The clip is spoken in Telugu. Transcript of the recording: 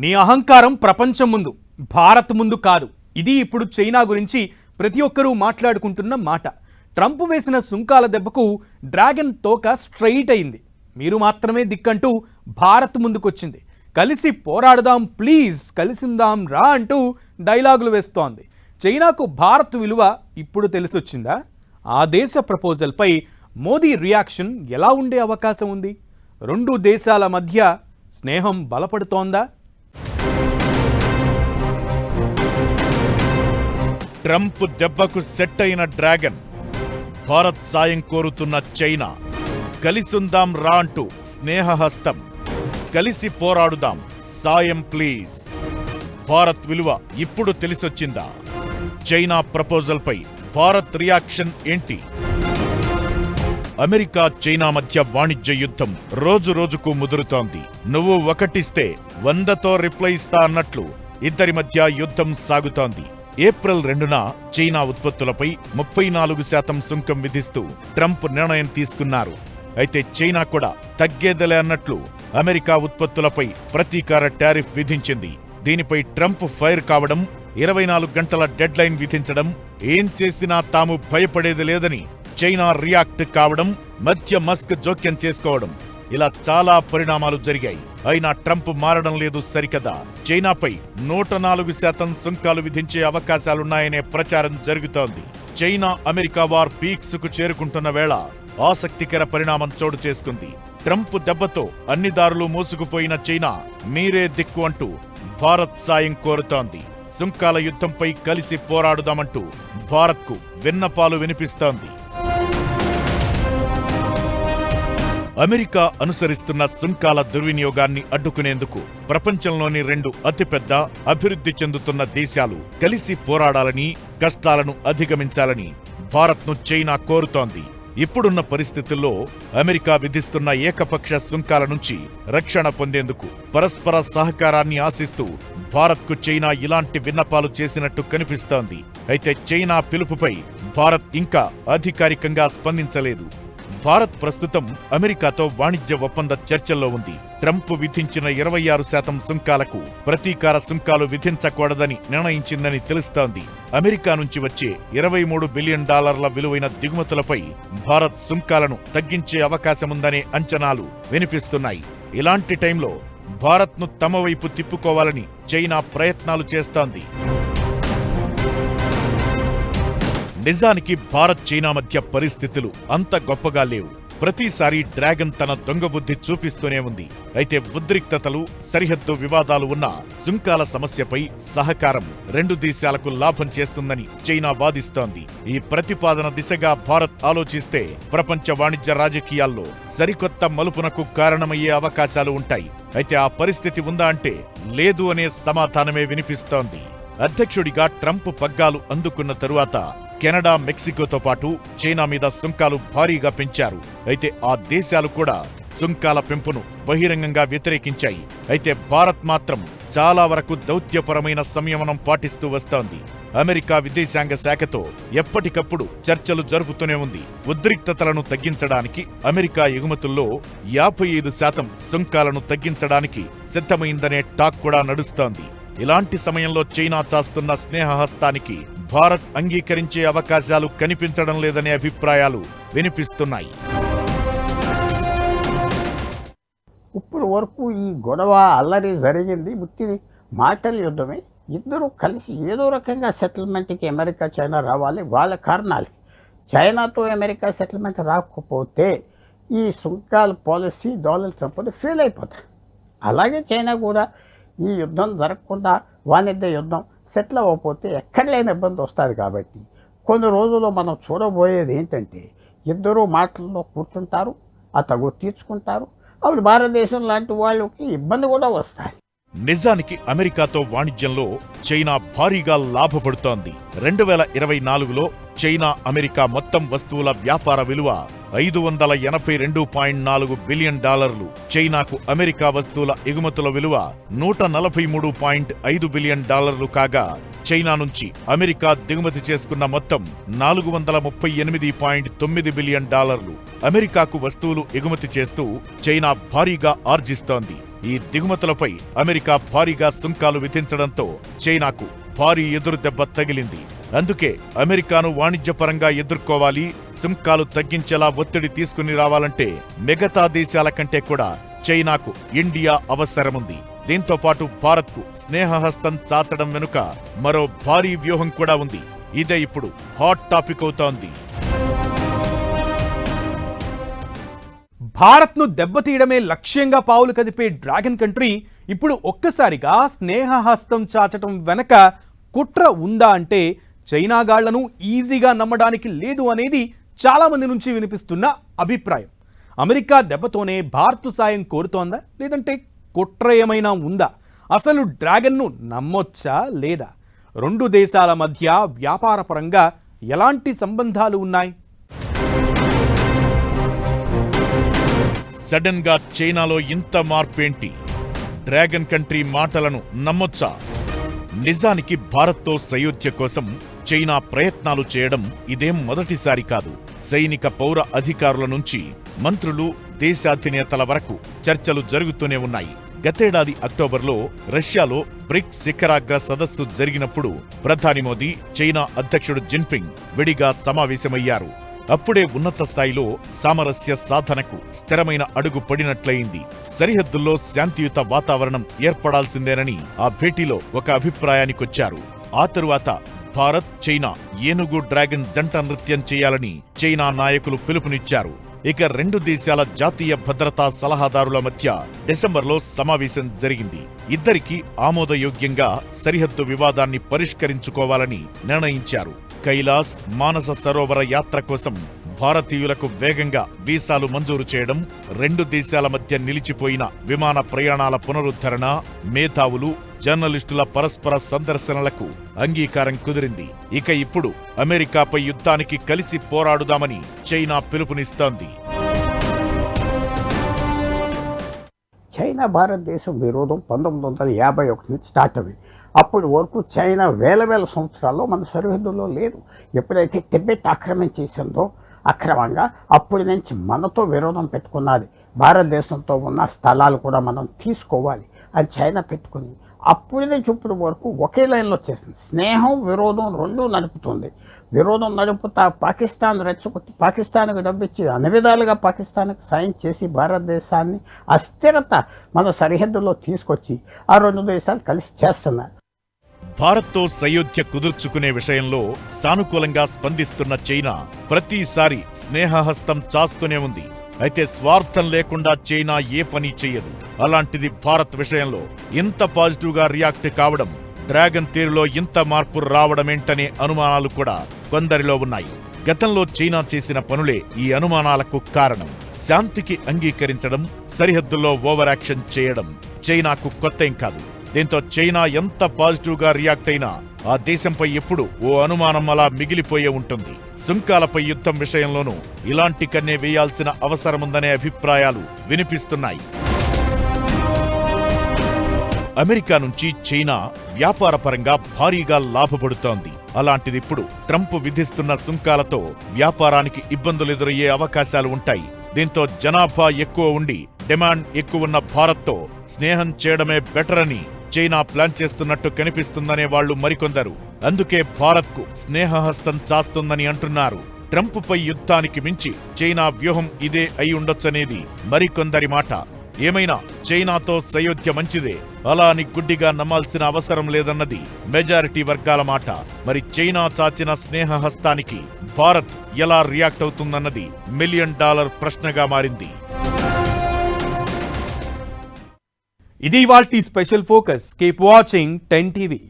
నీ అహంకారం ప్రపంచం ముందు భారత్ ముందు కాదు. ఇది ఇప్పుడు చైనా గురించి ప్రతి ఒక్కరూ మాట్లాడుకుంటున్న మాట. ట్రంప్ వేసిన సుంకాల దెబ్బకు డ్రాగన్ తోక స్ట్రైట్ అయింది. మీరు మాత్రమే దిక్కంటూ భారత్ ముందుకొచ్చింది. కలిసి పోరాడదాం ప్లీజ్ కలిసిందాం రా అంటూ డైలాగులు వేస్తోంది. చైనాకు భారత్ విలువ ఇప్పుడు తెలిసొచ్చిందా? ఆ దేశ ప్రపోజల్పై మోదీ రియాక్షన్ ఎలా ఉండే అవకాశం ఉంది? రెండు దేశాల మధ్య స్నేహం బలపడుతోందా? ట్రంప్ దెబ్బకు సెట్ అయిన డ్రాగన్. భారత్ సాయం కోరుతున్న చైనా. కలిసుందాం రా అంటూ స్నేహహస్తం. కలిసి పోరాడుదాం. సాయం ప్లీజ్. భారత్ విలువ ఇప్పుడు తెలిసొచ్చిందా? చైనా ప్రపోజల్పై భారత్ రియాక్షన్ ఏంటి? అమెరికా చైనా మధ్య వాణిజ్య యుద్ధం రోజు రోజుకు ముదురుతోంది. నువ్వు ఒకటిస్తే వందతో రిప్లై ఇస్తా అన్నట్లు ఇద్దరి మధ్య యుద్ధం సాగుతోంది. ఏప్రిల్ రెండున చైనా ఉత్పత్తులపై ముప్పై నాలుగు శాతం సుంకం విధిస్తూ ట్రంప్ నిర్ణయం తీసుకున్నారు. అయితే చైనా కూడా తగ్గేదలే అన్నట్లు అమెరికా ఉత్పత్తులపై ప్రతీకార టారిఫ్ విధించింది. దీనిపై ట్రంప్ ఫైర్ కావడం ఇరవై నాలుగు గంటల డెడ్లైన్ విధించడం ఏం చేసినా తాము భయపడేది లేదని చైనా రియాక్ట్ కావడం మధ్య మస్క్ జోక్యం చేసుకోవడం ఇలా చాలా పరిణామాలు జరిగాయి. అయినా ట్రంప్ మారడం లేదు సరికదా. చైనాపై నూట నాలుగు శాతం సుంకాలు విధించే అవకాశాలున్నాయనే ప్రచారం జరుగుతోంది. చైనా అమెరికా వార్ పీక్స్కు చేరుకుంటున్న వేళ ఆసక్తికర పరిణామం చోటు చేసుకుంది. ట్రంప్ దెబ్బతో అన్ని దారులు మూసుకుపోయిన చైనా మీరే దిక్కు అంటూ భారత్ సాయం కోరుతోంది. సుంకాల యుద్ధంపై కలిసి పోరాడుదామంటూ భారత్కు విన్నపాలు వినిపిస్తోంది. అమెరికా అనుసరిస్తున్న సుంకాల దుర్వినియోగాన్ని అడ్డుకునేందుకు ప్రపంచంలోని రెండు అతిపెద్ద అభివృద్ధి చెందుతున్న దేశాలు కలిసి పోరాడాలని కష్టాలను అధిగమించాలని భారత్ను చైనా కోరుతోంది. ఇప్పుడున్న పరిస్థితుల్లో అమెరికా విధిస్తున్న ఏకపక్ష సుంకాల నుంచి రక్షణ పొందేందుకు పరస్పర సహకారాన్ని ఆశిస్తూ భారత్కు చైనా ఇలాంటి విన్నపాలు చేసినట్టు కనిపిస్తోంది. అయితే చైనా పిలుపుపై భారత్ ఇంకా అధికారికంగా స్పందించలేదు. భారత్ ప్రస్తుతం అమెరికాతో వాణిజ్య ఒప్పంద చర్చల్లో ఉంది. ట్రంప్ విధించిన ఇరవై ఆరు శాతం సుంకాలకు ప్రతీకార సుంకాలు విధించకూడదని నిర్ణయించిందని తెలుస్తోంది. అమెరికా నుంచి వచ్చే ఇరవై మూడు బిలియన్ డాలర్ల విలువైన దిగుమతులపై భారత్ సుంకాలను తగ్గించే అవకాశముందనే అంచనాలు వినిపిస్తున్నాయి. ఇలాంటి టైంలో భారత్ను తమ వైపు తిప్పుకోవాలని చైనా ప్రయత్నాలు చేస్తోంది. నిజానికి భారత్ చైనా మధ్య పరిస్థితులు అంత గొప్పగా లేవు. ప్రతిసారి డ్రాగన్ తన దొంగ బుద్ధి చూపిస్తూనే ఉంది. అయితే ఉద్రిక్తతలు సరిహద్దు వివాదాలు ఉన్న సుంకాల సమస్యపై సహకారం రెండు దేశాలకు లాభం చేస్తుందని చైనా వాదిస్తోంది. ఈ ప్రతిపాదన దిశగా భారత్ ఆలోచిస్తే ప్రపంచ వాణిజ్య రాజకీయాల్లో సరికొత్త మలుపునకు కారణమయ్యే అవకాశాలు ఉంటాయి. అయితే ఆ పరిస్థితి ఉందా అంటే లేదు అనే సమాధానమే వినిపిస్తోంది. అధ్యక్షుడిగా ట్రంప్ పగ్గాలు అందుకున్న తరువాత కెనడా మెక్సికోతో పాటు చైనా మీద సుంకాలు భారీగా పెంచారు. అయితే ఆ దేశాలు కూడా సుంకాల పెంపును బహిరంగంగా వ్యతిరేకించాయి. అయితే భారత్ మాత్రం చాలా వరకు దౌత్యపరమైన సంయమనం పాటిస్తూ వస్తోంది. అమెరికా విదేశాంగ శాఖతో ఎప్పటికప్పుడు చర్చలు జరుపుతూనే ఉంది. ఉద్రిక్తతలను తగ్గించడానికి అమెరికా ఎగుమతుల్లో యాభై ఐదు శాతం సుంకాలను తగ్గించడానికి సిద్ధమైందనే టాక్ కూడా నడుస్తోంది. ఇలాంటి సమయంలో చైనా చాస్తున్న స్నేహహస్తానికి భారత్ అంగీకరించే అవకాశాలు కనిపించడం లేదనే అభిప్రాయాలు వినిపిస్తున్నాయి. ఇప్పుడు వరకు ఈ గొడవ అల్లరి జరిగింది. ముట్టి మాటల యుద్ధమే. ఇద్దరు కలిసి ఏదో రకంగా సెటిల్మెంట్కి అమెరికా చైనా రావాలి. వాళ్ళ కారణాలు. చైనాతో అమెరికా సెటిల్మెంట్ రాకపోతే ఈ సుంకాల పాలసీ డొనాల్డ్ ట్రంప్ ఫెయిల్ అయిపోతాయి. అలాగే చైనా కూడా ఈ యుద్ధం జరగకుండా వాణిజ్య యుద్ధం సెటిల్ అవ్వకపోతే ఎక్కడ లేని ఇబ్బంది వస్తుంది కాబట్టి కొన్ని రోజుల్లో మనం చూడబోయేది ఏంటంటే ఇద్దరూ మాటల్లో కూర్చుంటారు ఆ తగు తీర్చుకుంటారు. అప్పుడు భారతదేశం లాంటి వాళ్ళకి ఇబ్బంది కూడా వస్తాయి. నిజానికి అమెరికాతో వాణిజ్యంలో చైనా భారీగా లాభపడుతోంది. రెండు వేల ఇరవై నాలుగులో చైనా అమెరికా మొత్తం వస్తువుల వ్యాపార విలువ ఐదు వందల ఎనభై రెండు పాయింట్ నాలుగు బిలియన్ డాలర్లు. చైనాకు అమెరికా వస్తువుల ఎగుమతుల విలువ నూట నలభై మూడు పాయింట్ ఐదు బిలియన్ డాలర్లు కాగా చైనా నుంచి అమెరికా దిగుమతి చేసుకున్న మొత్తం నాలుగు వందల ముప్పై ఎనిమిది పాయింట్ తొమ్మిది బిలియన్ డాలర్లు. అమెరికాకు వస్తువులు ఎగుమతి చేస్తూ చైనా భారీగా ఆర్జిస్తోంది. ఈ దిగుమతులపై అమెరికా భారీగా సుంకాలు విధించడంతో చైనాకు భారీ ఎదురు దెబ్బ తగిలింది. అందుకే అమెరికాను వాణిజ్యపరంగా ఎదుర్కోవాలి సుంకాలు తగ్గించేలా ఒత్తిడి తీసుకుని రావాలంటే మిగతా దేశాల కంటే కూడా చైనాకు ఇండియా అవసరముంది. దీంతో పాటు భారత్కు స్నేహహస్తం చాచడం వెనుక మరో భారీ వ్యూహం కూడా ఉంది. ఇదే ఇప్పుడు హాట్ టాపిక్ అవుతోంది. భారత్ను దెబ్బతీయడమే లక్ష్యంగా పావులు కదిపే డ్రాగన్ కంట్రీ ఇప్పుడు ఒక్కసారిగా స్నేహహస్తం చాచటం వెనక కుట్ర ఉందా అంటే చైనాగాళ్ళను ఈజీగా నమ్మడానికి లేదు అనేది చాలామంది నుంచి వినిపిస్తున్న అభిప్రాయం. అమెరికా దెబ్బతోనే భారత్ సాయం కోరుతోందా? లేదంటే కుట్ర ఏమైనా ఉందా? అసలు డ్రాగన్ను నమ్మొచ్చా లేదా? రెండు దేశాల మధ్య వ్యాపారపరంగా ఎలాంటి సంబంధాలు ఉన్నాయి? సడన్గా చైనాలో ఇంత మార్పేంటి? డ్రాగన్ కంట్రీ మాటలను నమ్మొచ్చా? నిజానికి భారత్తో సయోధ్య కోసం చైనా ప్రయత్నాలు చేయడం ఇదేం మొదటిసారి కాదు. సైనిక పౌర అధికారుల నుంచి మంత్రులు దేశాధినేతల వరకు చర్చలు జరుగుతూనే ఉన్నాయి. గతేడాది అక్టోబర్లో రష్యాలో బ్రిక్స్ శిఖరాగ్ర సదస్సు జరిగినప్పుడు ప్రధాని మోదీ చైనా అధ్యక్షుడు జిన్పింగ్ విడిగా సమావేశమయ్యారు. అప్పుడే ఉన్నత స్థాయిలో సామరస్య సాధనకు స్థిరమైన అడుగు పడినట్లయింది. సరిహద్దుల్లో శాంతియుత వాతావరణం ఏర్పడాల్సిందేనని ఆ భేటీలో ఒక అభిప్రాయానికొచ్చారు. ఆ తరువాత భారత్ చైనా ఏనుగు డ్రాగన్ జంట నృత్యం చేయాలని చైనా నాయకులు పిలుపునిచ్చారు. ఇక రెండు దేశాల జాతీయ భద్రతా సలహాదారుల మధ్య డిసెంబర్లో సమావేశం జరిగింది. ఇద్దరికీ ఆమోదయోగ్యంగా సరిహద్దు వివాదాన్ని పరిష్కరించుకోవాలని నిర్ణయించారు. కైలాస్ మానస సరోవర యాత్ర కోసం భారతీయులకు వేగంగా వీసాలు మంజూరు చేయడం రెండు దేశాల మధ్య నిలిచిపోయిన విమాన ప్రయాణాల పునరుద్ధరణ మేధావులు జర్నలిస్టుల పరస్పర సందర్శనలకు అంగీకారం కుదిరింది. ఇక ఇప్పుడు అమెరికాపై యుద్ధానికి కలిసి పోరాడుదామని చైనా పిలుపునిస్తోంది. చైనా భారతదేశం విరోధం పంతొమ్మిది వందల యాభై ఒకటి నుంచి స్టార్ట్ అయింది. అప్పటి వరకు చైనా వేల వేల సంవత్సరాల్లో మన సరిహద్దుల్లో లేదు. ఎప్పుడైతే టిబెట్ ఆక్రమించేసిందో అక్రమంగా అప్పటి నుంచి మనతో విరోధం పెట్టుకున్నది. భారతదేశంతో ఉన్న స్థలాలు కూడా మనం తీసుకోవాలి. అని చైనా పెట్టుకుంది. అప్పుడు నుంచి ఇప్పుడు వరకు ఒకే లైన్లో వచ్చేసింది. స్నేహం విరోధం రెండూ నడుపుతుంది. విరోధం నడుపుతా పాకిస్తాన్ రెచ్చగొట్టి పాకిస్తాన్కి డబ్బిచ్చి అన్ని విధాలుగా పాకిస్తాన్కి సాయం చేసి భారతదేశాన్ని అస్థిరత మన సరిహద్దులో తీసుకొచ్చి ఆ రెండు దేశాలు కలిసి చేస్తున్నారు. భారత్తో సయోధ్య కుదుర్చుకునే విషయంలో సానుకూలంగా స్పందిస్తున్న చైనా ప్రతిసారి స్నేహహస్తం చాస్తూనే ఉంది. అయితే స్వార్థం లేకుండా చైనా ఏ పని చెయ్యదు. అలాంటిది భారత్ విషయంలో ఇంత పాజిటివ్గా రియాక్ట్ కావడం డ్రాగన్ తీరులో ఇంత మార్పు రావడమేంటనే అనుమానాలు కూడా కొందరిలో ఉన్నాయి. గతంలో చైనా చేసిన పనులే ఈ అనుమానాలకు కారణం. శాంతికి అంగీకరించడం సరిహద్దుల్లో ఓవర్ యాక్షన్ చేయడం చైనాకు కొత్తేం కాదు. దీంతో చైనా ఎంత పాజిటివ్గా రియాక్ట్ అయినా ఆ దేశంపై ఎప్పుడు ఓ అనుమానం అలా మిగిలిపోయే ఉంటుంది. సుంకాలపై యుద్ధం విషయంలోనూ ఇలాంటి కన్నే వేయాల్సిన అవసరముందనే అభిప్రాయాలు వినిపిస్తున్నాయి. అమెరికా నుంచి చైనా వ్యాపారపరంగా భారీగా లాభపడుతోంది. అలాంటిది ఇప్పుడు ట్రంప్ విధిస్తున్న సుంకాలతో వ్యాపారానికి ఇబ్బందులు ఎదురయ్యే అవకాశాలు ఉంటాయి. దీంతో జనాభా ఎక్కువ ఉండి డిమాండ్ ఎక్కువ ఉన్న భారత్తో స్నేహం చేయడమే బెటర్ అని చైనా ప్లాన్ చేస్తున్నట్టు కనిపిస్తుందనే వాళ్ళు మరికొందరు. అందుకే భారత్కు స్నేహహస్తం చాస్తుందని అంటున్నారు. ట్రంప్పై యుద్ధానికి మించి చైనా వ్యూహం ఇదే అయి ఉండొచ్చనేది మరికొందరి మాట. ఏమైనా చైనాతో సయోధ్య మంచిదే అలా అని గుడ్డిగా నమ్మాల్సిన అవసరం లేదన్నది మెజారిటీ వర్గాల మాట. మరి చైనా చాచిన స్నేహహస్తానికి భారత్ ఎలా రియాక్ట్ అవుతుందన్నది మిలియన్ డాలర్ ప్రశ్నగా మారింది. ఇది వాల్టీ special focus. Keep watching ten TV